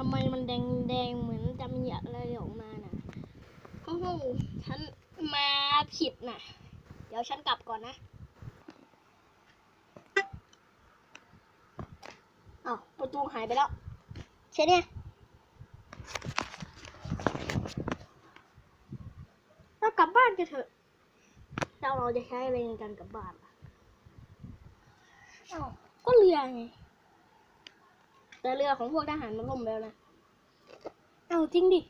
ทำไมมันแดงแดงๆเหมือนจะมีอะไรออกมาน่ะโอ้โหฉันมาผิดน่ะ เดี๋ยวฉันกลับก่อนนะอ้าวประตูหายไปแล้วใช่เนี่ยเรากลับบ้านกันเถอะแล้วเราจะใช้อะไรในการกลับบ้านล่ะอ้าวก็เรือไง แต่เรือของพวกทหารมันล่มแล้วนะ เอาจริงดิ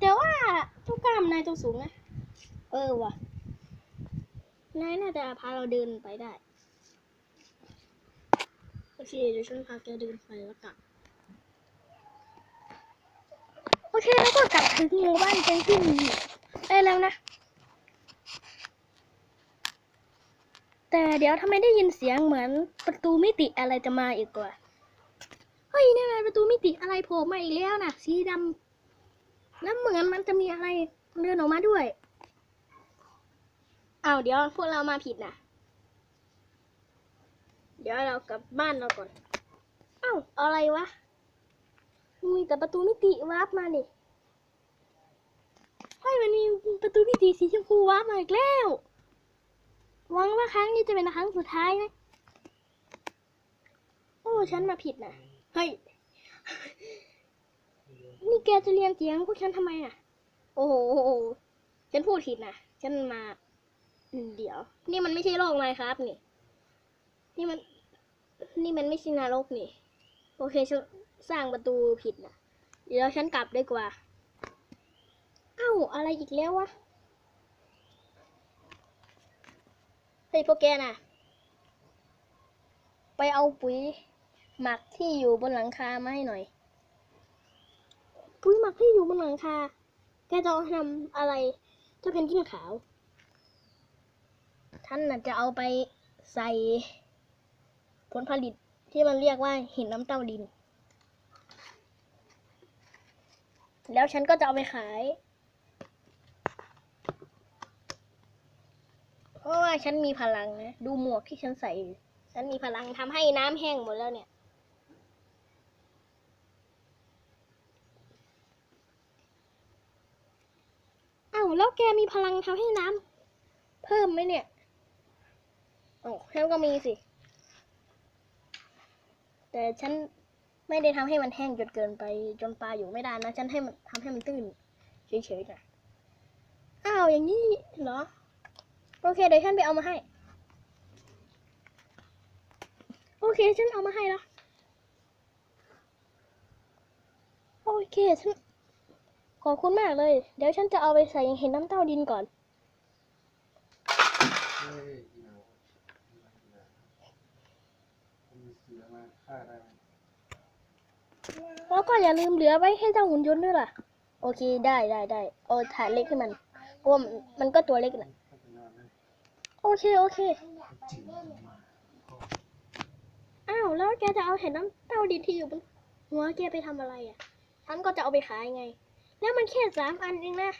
แต่ว่าทุกกล้ามนายตัวสูงนะ เออว่ะ นายน่าจะพาเราเดินไปได้ โอเคเดี๋ยวฉันพาแกเดินไปแล้วกลับโอเคแล้วก็กลับถึงหมู่บ้านเป็นที่ได้แล้วนะ แต่เดี๋ยวทำไมได้ยินเสียงเหมือนประตูมิติอะไรจะมาอีกกว่าเฮ้ยนี่มันประตูมิติอะไรโผล่มาอีกแล้วนะสีดำแล้วเหมือนมันจะมีอะไรเดินออกมาด้วยอ้าวเดี๋ยวพวกเรามาผิดนะเดี๋ยวเรากลับบ้านเราก่อนอ้าวอะไรวะมีแต่ประตูมิติวาร์ปมานี่เฮ้ยมันมีประตูมิติสีชมพูวาร์ปมาอีกแล้ว หวังว่าครั้งนี้จะเป็นครั้งสุดท้ายนะ โอ้ ฉันมาผิดนะ เฮ้ย นี่แกจะเรียนเสียงพวกฉันทำไมอะ โอ้โห ฉันพูดผิดนะ ฉันมาอืมเดี๋ยว นี่มันไม่ใช่โลกไมครับ นี่ นี่มัน นี่มันไม่ใช่นรกนี่ โอเคฉันสร้างประตูผิดนะเดี๋ยวฉันกลับดีกว่า เอ้า อะไรอีกแล้ววะ ฮ้ยพวกแกน่ะ ไปเอาปุ๋ยหมักที่อยู่บนหลังคามาให้หน่อย ปุ๋ยหมักที่อยู่บนหลังคา แกจะเอาทำอะไรเจะเพนกวินขาว ท่านน่ะจะเอาไปใส่ผลผลิตที่มันเรียกว่าหินน้ำเต้าดิน แล้วฉันก็จะเอาไปขาย เพ ราะว่าฉันมีพลังนะ ดูหมวกที่ฉันใส่อยู่ฉันมีพลังทำให้น้ำแห้งหมดแล้วเนี่ย อ้าวแล้วแกมีพลังทำให้น้ำเพิ่มไหมเนี่ยโอ้ฉันก็มีสิ แต่ฉันไม่ได้ทำให้มันแห้งจนเกินไปจนปลาอยู่ไม่ได้นะ ฉันให้มันทำให้มันตื้นเฉยๆนะอ้าวอย่างนี้เหรอ โอเคเดี๋ยวฉันไปเอามาให้ โอเคฉันเอามาให้แล้วโอเคฉันขอบคุณมากเลย เดี๋ยวฉันจะเอาไปใส่เห็นน้ำเต้าดินก่อนเฮ้ยอีหนาวอีหนาวอีหนอมาฆ่าได้ไหมแล้วก็อย่าลืมเหลือไว้ให้เจ้าหุ่นยนต์ด้วยล่ะ โอเคได้ได้ได้เอาถ่ายเล็กให้มันเพราะมันมันก็ตัวเล็กน่ะถ้าไปนอนนะ โอเค โอเค อ้าว แล้วแกจะเอาเห็นน้ำเต้าดินที่อยู่บนหัวแกไปทำอะไรอะฉันก็จะเอาไปขายไง แล้วมันแค่สามอันเองนะ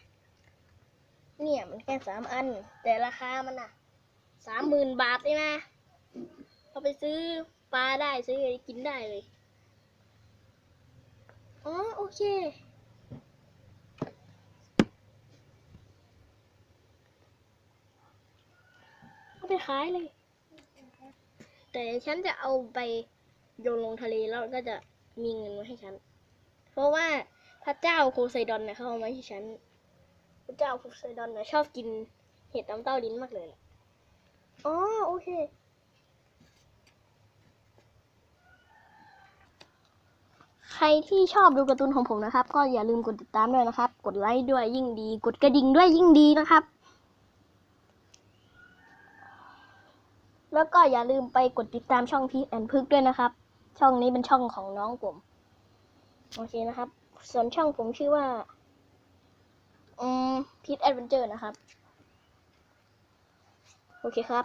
เนี่ยมันแค่สามอัน แต่ราคามันอะสามหมื่นบาทเลยนะ เอาไปซื้อปลาได้ซื้ออะไรกินได้เลย อ๋อ โอเค เอาไปขายเลย แต่ฉันจะเอาไปโยนลงทะเลแล้วก็จะมีเงินมาให้ฉัน เพราะว่าพระเจ้าโคไซดอนเนี่ยเขาเอามาให้ฉัน พระเจ้าโคไซดอนเนี่ยชอบกินเห็ดน้ำเต้าลิ้นมากเลยนะอ๋อโอเคใครที่ชอบดูการ์ตูนของผมนะครับ ก็อย่าลืมกดติดตามด้วยนะครับ กดไลค์ด้วยยิ่งดี กดกระดิ่งด้วยยิ่งดีนะครับ แล้วก็อย่าลืมไปกดติดตามช่องพีทแอนพึกด้วยนะครับ ช่องนี้เป็นช่องของน้องผม โอเคนะครับ ส่วนช่องผมชื่อว่า อืมพีทแอดเวนเจอร์นะครับ โอเคครับ